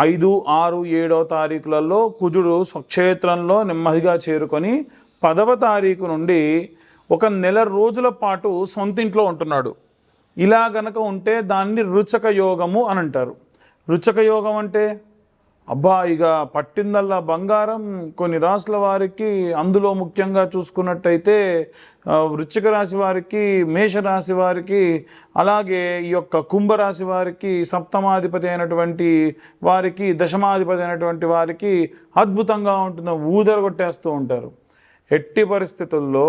ఐదు ఆరు ఏడవ తారీఖులలో కుజుడు స్వక్షేత్రంలో నెమ్మదిగా చేరుకొని పదవ తారీఖు నుండి ఒక నెల రోజుల పాటు సొంతింట్లో ఉంటున్నాడు. ఇలా గనక ఉంటే దాన్ని రుచక యోగము అని అంటారు రుచక యోగం అంటే? అబ్బా ఇక పట్టిందల్లా బంగారం కొన్ని రాసుల వారికి అందులో ముఖ్యంగా చూసుకున్నట్టయితే వృశ్చిక రాశి వారికి మేషరాశి వారికి అలాగే ఈ యొక్క కుంభరాశి వారికి సప్తమాధిపతి అయినటువంటి వారికి దశమాధిపతి అయినటువంటి వారికి అద్భుతంగా ఉంటుందో ఊదర కొట్టేస్తూ ఉంటారు. ఎట్టి పరిస్థితుల్లో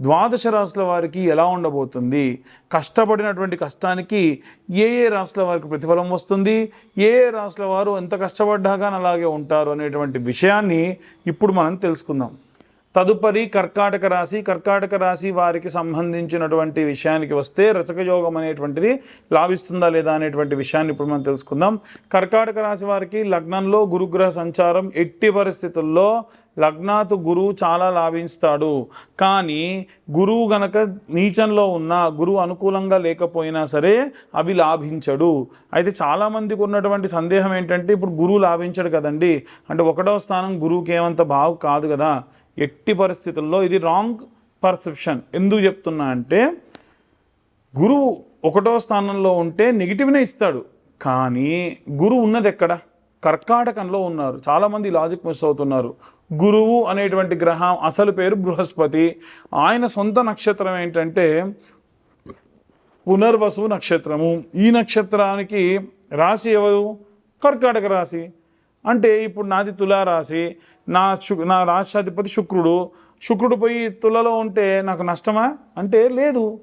ద్వాదశ రాశుల వారికి ఎలా ఉండబోతుంది? కష్టపడినటువంటి కష్టానికి ఏ ఏ రాశుల వారికి ప్రతిఫలం వస్తుంది? ఏ ఏ రాశుల వారు ఎంత కష్టపడ్డా కానీ అలాగే ఉంటారు అనేటువంటి విషయాన్ని ఇప్పుడు మనం తెలుసుకుందాం. తదుపరి కర్కాటక రాశి కర్కాటక రాశి వారికి సంబంధించినటువంటి విషయానికి వస్తే రచక యోగం అనేటువంటిది లాభిస్తుందా లేదా అనేటువంటి విషయాన్ని ఇప్పుడు మనం తెలుసుకుందాం. కర్కాటక రాశి వారికి లగ్నంలో గురుగ్రహ సంచారం ఎట్టి పరిస్థితుల్లో లగ్నాతు గురువు చాలా లాభిస్తాడు. కానీ గురువు గనక నీచంలో ఉన్న గురువు అనుకూలంగా లేకపోయినా సరే అవి లాభించడు. అయితే చాలామందికి ఉన్నటువంటి సందేహం ఏంటంటే ఇప్పుడు గురువు లాభించడు కదండి. అంటే ఒకటో స్థానం గురువుకి ఏమంత బాగు కాదు కదా. ఎట్టి పరిస్థితుల్లో ఇది రాంగ్ పర్సెప్షన్. ఎందుకు చెప్తున్నా అంటే గురువు ఒకటో స్థానంలో ఉంటే నెగిటివ్నే ఇస్తాడు. కానీ గురువు ఉన్నది ఎక్కడ? కర్కాటకంలో ఉన్నారు. చాలామంది లాజిక్ మిస్ అవుతున్నారు. గురువు అనేటువంటి గ్రహం అసలు పేరు బృహస్పతి. ఆయన సొంత నక్షత్రం ఏంటంటే పునర్వసు నక్షత్రము. ఈ నక్షత్రానికి రాశి ఎవరు? కర్కాటక రాశి. అంటే ఇప్పుడు నాది తులారాశి. నా శు నా రాష్ట్రాధిపతి శుక్రుడు శుక్రుడు పోయి తులలో ఉంటే నాకు నష్టమా? అంటే లేదు.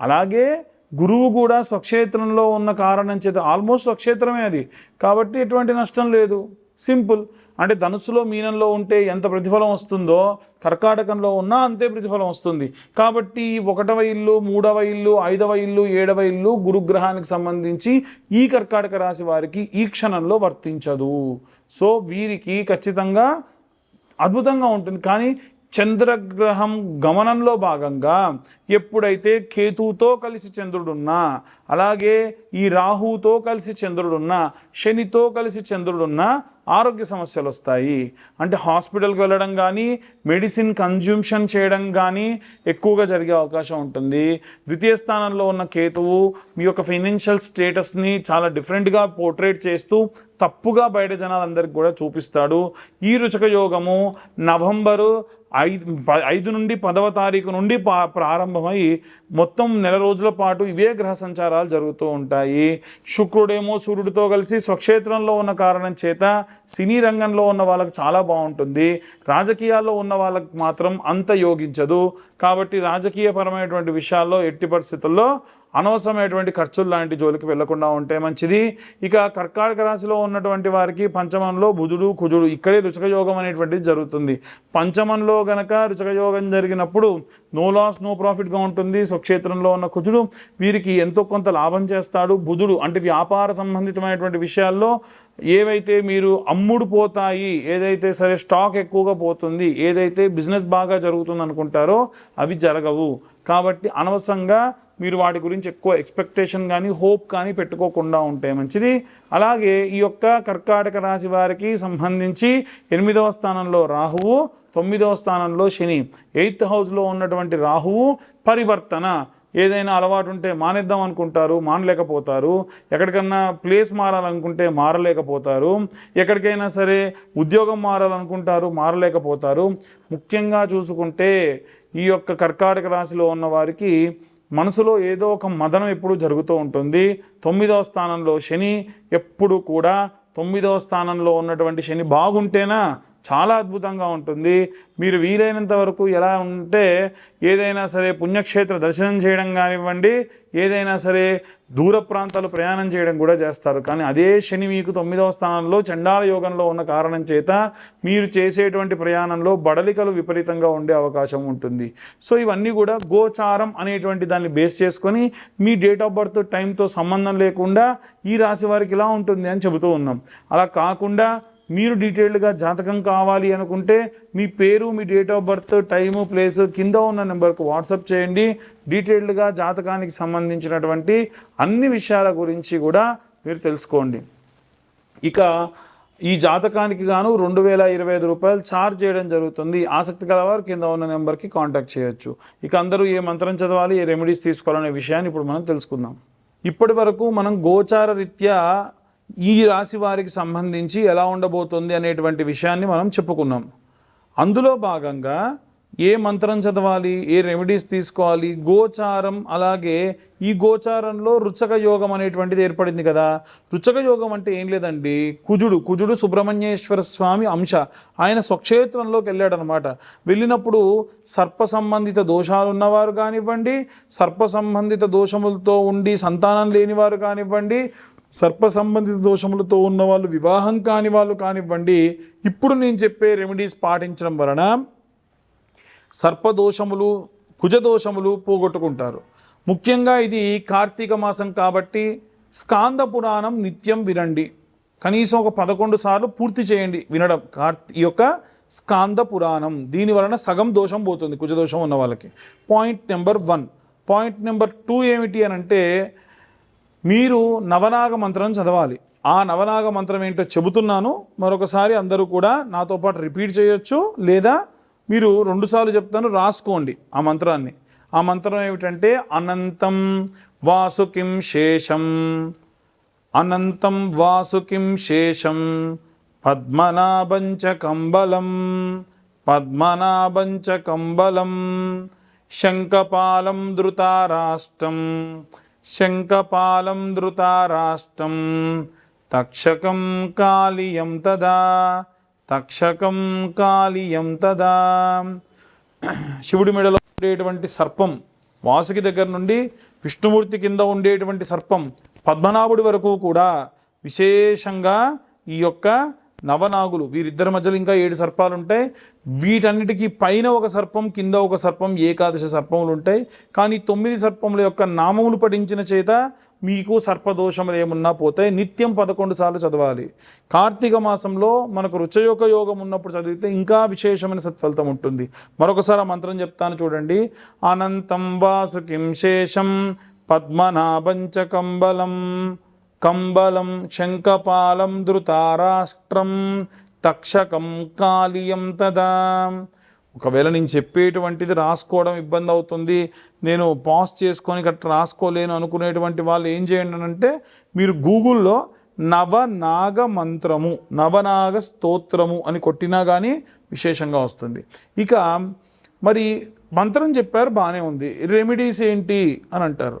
అలాగే గురువు కూడా స్వక్షేత్రంలో ఉన్న కారణం చేత ఆల్మోస్ట్ స్వక్షేత్రమే అది. కాబట్టి ఎటువంటి నష్టం లేదు. సింపుల్. అంటే ధనుస్సులో మీనంలో ఉంటే ఎంత ప్రతిఫలం వస్తుందో కర్కాటకంలో ఉన్నా అంతే ప్రతిఫలం వస్తుంది. కాబట్టి ఒకటవ ఇల్లు మూడవ ఇల్లు ఐదవ ఇల్లు ఏడవ ఇల్లు గురుగ్రహానికి సంబంధించి ఈ కర్కాటక రాశి వారికి ఈ క్షణంలో వర్తించదు. సో వీరికి ఖచ్చితంగా అద్భుతంగా ఉంటుంది. కానీ చంద్రగ్రహం గమనంలో భాగంగా ఎప్పుడైతే కేతువుతో కలిసి చంద్రుడున్నా అలాగే ఈ రాహుతో కలిసి చంద్రుడున్నా శనితో కలిసి చంద్రుడున్నా ఆరోగ్య సమస్యలు వస్తాయి. అంటే హాస్పిటల్కి వెళ్ళడం కానీ మెడిసిన్ కన్జ్యూమ్షన్ చేయడం కానీ ఎక్కువగా జరిగే అవకాశం ఉంటుంది. ద్వితీయ స్థానంలో ఉన్న కేతువు మీ యొక్క ఫైనాన్షియల్ స్టేటస్ని చాలా డిఫరెంట్గా పోర్ట్రేట్ చేస్తూ తప్పుగా బయట జనాలందరికీ కూడా చూపిస్తాడు. ఈ రుచక యోగము నవంబరు ఐదు ఐదు నుండి పదవ తారీఖు నుండి పా ప్రారంభమై మొత్తం నెల రోజుల పాటు ఇవే గ్రహ సంచారాలు జరుగుతూ ఉంటాయి. శుక్రుడేమో సూర్యుడితో కలిసి స్వక్షేత్రంలో ఉన్న కారణం చేత సినీ రంగంలో ఉన్న వాళ్ళకి చాలా బాగుంటుంది. రాజకీయాల్లో ఉన్న వాళ్ళకి మాత్రం అంత యోగించదు. కాబట్టి రాజకీయపరమైనటువంటి విషయాల్లో ఎట్టి పరిస్థితుల్లో అనవసరమైనటువంటి ఖర్చులు లాంటి జోలికి వెళ్ళకుండా ఉంటే మంచిది. ఇక కర్కాటక రాశిలో ఉన్నటువంటి వారికి పంచమంలో బుధుడు కుజుడు ఇక్కడే రుచక యోగం అనేటువంటిది జరుగుతుంది. పంచమంలో గనక రుచక యోగం జరిగినప్పుడు నో లాస్ నో ప్రాఫిట్గా ఉంటుంది. స్వక్షేత్రంలో ఉన్న కుజుడు వీరికి ఎంతో కొంత లాభం చేస్తాడు. బుధుడు అంటే వ్యాపార సంబంధితమైనటువంటి విషయాల్లో ఏవైతే మీరు అమ్ముడు పోతాయి ఏదైతే సరే స్టాక్ ఎక్కువగా పోతుంది ఏదైతే బిజినెస్ బాగా జరుగుతుంది అనుకుంటారో అవి జరగవు. కాబట్టి అనవసరంగా మీరు వాటి గురించి ఎక్కువ ఎక్స్పెక్టేషన్ కానీ హోప్ కానీ పెట్టుకోకుండా ఉంటే మంచిది. అలాగే ఈ యొక్క కర్కాటక రాశి వారికి సంబంధించి ఎనిమిదవ స్థానంలో రాహువు తొమ్మిదవ స్థానంలో శని. ఎయిత్ హౌస్లో ఉన్నటువంటి రాహువు పరివర్తన. ఏదైనా అలవాటు ఉంటే మానేద్దాం అనుకుంటారు మానలేకపోతారు. ఎక్కడికన్నా ప్లేస్ మారాలనుకుంటే మారలేకపోతారు. ఎక్కడికైనా సరే ఉద్యోగం మారాలనుకుంటారు మారలేకపోతారు. ముఖ్యంగా చూసుకుంటే ఈ యొక్క కర్కాటక రాశిలో ఉన్న వారికి మనసులో ఏదో ఒక మదనం ఎప్పుడు జరుగుతూ ఉంటుంది. తొమ్మిదవ స్థానంలో శని ఎప్పుడు కూడా తొమ్మిదవ స్థానంలో ఉన్నటువంటి శని బాగుంటేనా చాలా అద్భుతంగా ఉంటుంది. మీరు వీలైనంత వరకు ఎలా ఉంటే ఏదైనా సరే పుణ్యక్షేత్ర దర్శనం చేయడం కానివ్వండి ఏదైనా సరే దూర ప్రాంతాలు ప్రయాణం చేయడం కూడా చేస్తారు. కానీ అదే శని మీకు తొమ్మిదవ స్థానంలో చండాల యోగంలో ఉన్న కారణం చేత మీరు చేసేటువంటి ప్రయాణంలో బడలికలు విపరీతంగా ఉండే అవకాశం ఉంటుంది. సో ఇవన్నీ కూడా గోచారం అనేటువంటి దాన్ని బేస్ చేసుకొని మీ డేట్ ఆఫ్ బర్త్ టైంతో సంబంధం లేకుండా ఈ రాశి వారికి ఇలా ఉంటుంది అని చెబుతూ ఉన్నాం. అలా కాకుండా మీరు డీటెయిల్డ్గా జాతకం కావాలి అనుకుంటే మీ పేరు మీ date of birth time place కింద ఉన్న నెంబర్కు వాట్సాప్ చేయండి. డీటెయిల్డ్గా జాతకానికి సంబంధించినటువంటి అన్ని విషయాల గురించి కూడా మీరు తెలుసుకోండి. ఇక ఈ జాతకానికి గాను రెండు వేల ఇరవై ఐదు రూపాయలు ఛార్జ్ చేయడం జరుగుతుంది. ఆసక్తి గలవారు కింద ఉన్న నెంబర్కి కాంటాక్ట్ చేయొచ్చు. ఇక అందరూ ఏ మంత్రం చదవాలి ఏ రెమెడీస్ తీసుకోవాలనే విషయాన్ని ఇప్పుడు మనం తెలుసుకుందాం. ఇప్పటి వరకు మనం గోచార రీత్యా ఈ రాశి వారికి సంబంధించి ఎలా ఉండబోతుంది అనేటువంటి విషయాన్ని మనం చెప్పుకున్నాం. అందులో భాగంగా ఏ మంత్రం చదవాలి ఏ రెమెడీస్ తీసుకోవాలి గోచారం అలాగే ఈ గోచారంలో రుచక యోగం అనేటువంటిది ఏర్పడింది కదా. రుచక యోగం అంటే ఏం లేదండి కుజుడు కుజుడు సుబ్రహ్మణ్యేశ్వర స్వామి అంశ. ఆయన స్వక్షేత్రంలోకి వెళ్ళాడనమాట. వెళ్ళినప్పుడు సర్ప సంబంధిత దోషాలు ఉన్నవారు కానివ్వండి సర్ప సంబంధిత దోషములతో ఉండి సంతానం లేనివారు కానివ్వండి సర్ప సంబంధిత దోషములతో ఉన్న వాళ్ళు వివాహం కాని వాళ్ళు కానివ్వండి ఇప్పుడు నేను చెప్పే రెమెడీస్ పాటించడం వలన సర్పదోషములు కుజదోషములు పోగొట్టుకుంటారు. ముఖ్యంగా ఇది కార్తీక మాసం కాబట్టి స్కాంద పురాణం నిత్యం వినండి. కనీసం ఒక పదకొండు సార్లు పూర్తి చేయండి వినడం. కార్తీ ఈ యొక్క స్కాంద పురాణం దీని వలన సగం దోషం పోతుంది కుజదోషం ఉన్న వాళ్ళకి. Point number one. Point number two ఏమిటి అని అంటే మీరు నవనాగ మంత్రం చదవాలి. ఆ నవనాగ మంత్రం ఏంటో చెబుతున్నాను. మరొకసారి అందరూ కూడా నాతో పాటు రిపీట్ చేయొచ్చు. లేదా మీరు రెండుసార్లు చెప్తాను రాసుకోండి ఆ మంత్రాన్ని. ఆ మంత్రం ఏమిటంటే అనంతం వాసుకిం శేషం అనంతం వాసుకిం శేషం పద్మనాభంచ కంబలం పద్మనాభంచ కంబలం శంఖపాలం ధృతారాష్టం శంఖపాలం ధృతారాష్టం తక్షకం కాళీయం తదా తక్షకం కాళీయం తదా. శివుడి మెడలో ఉండేటువంటి సర్పం వాసుకి దగ్గర నుండి విష్ణుమూర్తి కింద ఉండేటువంటి సర్పం పద్మనాభుడి వరకు కూడా విశేషంగా ఈ యొక్క నవనాగులు వీరిద్దరి మధ్యలో ఇంకా ఏడు సర్పాలు ఉంటాయి వీటన్నిటికీ పైన ఒక సర్పం కింద ఒక సర్పం ఏకాదశ సర్పములు ఉంటాయి కానీ తొమ్మిది సర్పముల యొక్క నామములు పఠించిన చేత మీకు సర్పదోషములు ఏమున్నా పోతాయి. నిత్యం పదకొండు సార్లు చదవాలి. కార్తీక మాసంలో మనకు రుచయోగ యోగం ఉన్నప్పుడు చదివితే ఇంకా విశేషమైన సత్ఫలితం ఉంటుంది. మరొకసారి ఆ మంత్రం చెప్తాను చూడండి. అనంతం వాసుకిం శేషం పద్మనాభంచ కంబలం. కంబలం శంఖపాలం ధృతారాష్ట్రం తక్షకం కాళియం తదా. ఒకవేళ నేను చెప్పేటువంటిది రాసుకోవడం ఇబ్బంది అవుతుంది నేను పాస్ చేసుకొని గట్రా రాసుకోలేను అనుకునేటువంటి వాళ్ళు ఏం చేయండి అంటే మీరు గూగుల్లో నవనాగ మంత్రము నవనాగ స్తోత్రము అని కొట్టినా కానీ విశేషంగా వస్తుంది. ఇక మరి మంత్రం చెప్పారు బాగానే ఉంది. రెమెడీస్ ఏంటి అని అంటారు.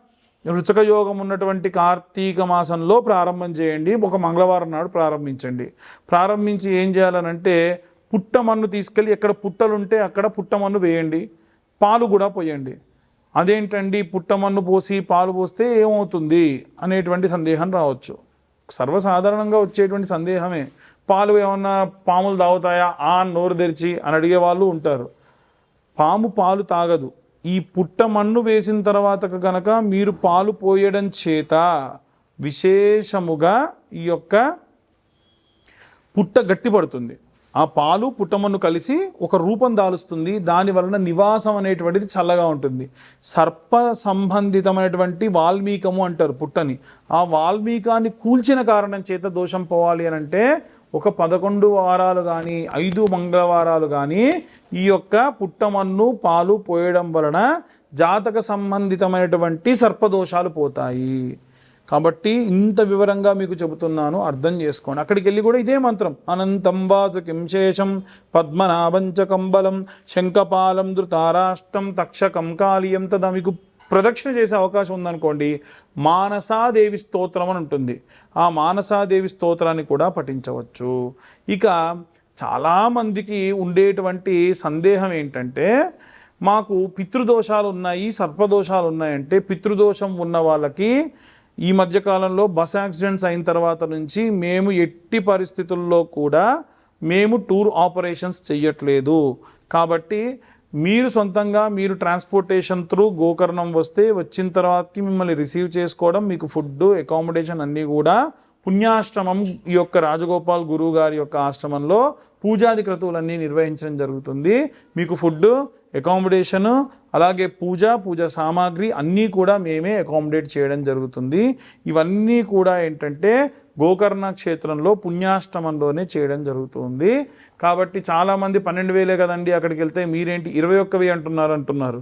రుచక యోగం ఉన్నటువంటి కార్తీక మాసంలో ప్రారంభం చేయండి. ఒక మంగళవారం నాడు ప్రారంభించండి. ప్రారంభించి ఏం చేయాలనంటే పుట్టమన్ను తీసుకెళ్ళి ఎక్కడ పుట్టలుంటే అక్కడ పుట్టమన్ను వేయండి. పాలు కూడా పోయండి. అదేంటండి? పుట్టమన్ను పోసి పాలు పోస్తే ఏమవుతుంది? అనేటువంటి సందేహం రావచ్చు. సర్వసాధారణంగా వచ్చేటువంటి సందేహమే. పాలు ఏమన్నా పాములు తాగుతాయా? ఆ నోరు తెరిచి అని అడిగే వాళ్ళు ఉంటారు. పాము పాలు తాగదు. ఈ పుట్టమన్ను వేసిన తర్వాత గనక మీరు పాలు పోయడం చేత విశేషముగా ఈ యొక్క పుట్ట గట్టిపడుతుంది. ఆ పాలు పుట్టమన్ను కలిసి ఒక రూపం దాలుస్తుంది. దాని వలన నివాసం అనేటువంటిది చల్లగా ఉంటుంది. సర్ప సంబంధితమైనటువంటి వాల్మీకము అంటారు పుట్టని. ఆ వాల్మీకాన్ని కూల్చిన కారణం చేత దోషం పోవాలి అని అంటే ఒక పదకొండు వారాలు కానీ ఐదు మంగళవారాలు కానీ ఈ యొక్క పుట్టమన్ను పాలు పోయడం వలన జాతక సంబంధితమైనటువంటి సర్పదోషాలు పోతాయి. కాబట్టి ఇంత వివరంగా మీకు చెబుతున్నాను అర్థం చేసుకోండి. అక్కడికి వెళ్ళి కూడా ఇదే మంత్రం. అనంతం వాసు కింశేషం పద్మనాభంచ కంబలం శంఖపాలం ధృతారాష్టం తక్షకం కాళీయం తదా మీకు ప్రదక్షిణ చేసే అవకాశం ఉందనుకోండి మానసాదేవి స్తోత్రం అని ఉంటుంది. ఆ మానసాదేవి స్తోత్రాన్ని కూడా పఠించవచ్చు. ఇక చాలామందికి ఉండేటువంటి సందేహం ఏంటంటే మాకు పితృదోషాలు ఉన్నాయి సర్పదోషాలు ఉన్నాయంటే పితృదోషం ఉన్న వాళ్ళకి ఈ మధ్యకాలంలో బస్ యాక్సిడెంట్స్ అయిన తర్వాత నుంచి మేము ఎట్టి పరిస్థితుల్లో కూడా మేము టూర్ ఆపరేషన్స్ చెయ్యట్లేదు. కాబట్టి మీరు సొంతంగా మీరు ట్రాన్స్పోర్టేషన్ త్రూ గోకర్ణం వస్తే వచ్చిన తర్వాతకి మిమ్మల్ని రిసీవ్ చేసుకోవడం మీకు ఫుడ్ అకామిడేషన్ అన్నీ కూడా పుణ్యాశ్రమం ఈ యొక్క రాజగోపాల్ గురువు గారి యొక్క ఆశ్రమంలో పూజాది క్రతువులన్నీ నిర్వహించడం జరుగుతుంది. మీకు ఫుడ్ అకామిడేషను అలాగే పూజ పూజ సామాగ్రి అన్నీ కూడా మేమే అకామిడేట్ చేయడం జరుగుతుంది. ఇవన్నీ కూడా ఏంటంటే గోకర్ణ క్షేత్రంలో పుణ్యాష్టమంలోనే చేయడం జరుగుతుంది. కాబట్టి చాలామంది పన్నెండు వేలే కదండి అక్కడికి వెళ్తే మీరేంటి ఇరవై ఒక్కవి అంటున్నారు అంటున్నారు.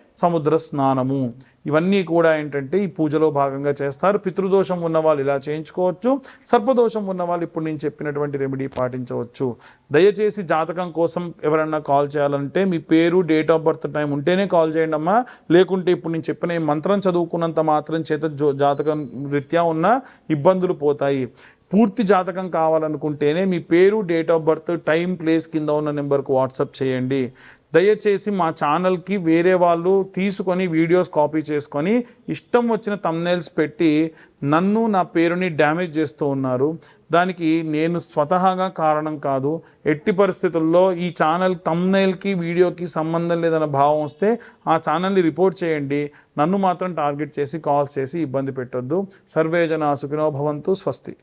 సముద్ర స్నానము. ఇవన్నీ కూడా ఏంటంటే ఈ పూజలో భాగంగా చేస్తారు. పితృదోషం ఉన్న వాళ్ళు ఇలా చేయించుకోవచ్చు. సర్పదోషం ఉన్న వాళ్ళు ఇప్పుడు నేను చెప్పినటువంటి రెమెడీ పాటించవచ్చు. దయచేసి జాతకం కోసం ఎవరన్నా కాల్ చేయాలంటే మీ పేరు డేట్ ఆఫ్ బర్త్ టైం ఉంటేనే కాల్ చేయండి అమ్మా. లేకుంటే ఇప్పుడు నేను చెప్పిన ఈ మంత్రం చదువుకున్నంత మాత్రం చేత జో- జాతకం రీత్యా ఉన్న ఇబ్బందులు పోతాయి. పూర్తి జాతకం కావాలనుకుంటేనే మీ పేరు date of birth time place కింద ఉన్న నెంబర్కు వాట్సాప్ చేయండి. దయచేసి మా ఛానల్కి వేరే వాళ్ళు తీసుకొని వీడియోస్ కాపీ చేసుకొని ఇష్టం వచ్చిన తమ్నైల్స్ పెట్టి నన్ను నా పేరుని డ్యామేజ్ చేస్తూ ఉన్నారు. దానికి నేను స్వతహాగా కారణం కాదు. ఎట్టి పరిస్థితుల్లో ఈ ఛానల్ తమ్నైల్కి వీడియోకి సంబంధం లేదన్న భావం వస్తే ఆ ఛానల్ని రిపోర్ట్ చేయండి. నన్ను మాత్రం టార్గెట్ చేసి కాల్స్ చేసి ఇబ్బంది పెట్టొద్దు. సర్వే జన సుఖినో భవంతు స్వస్తి.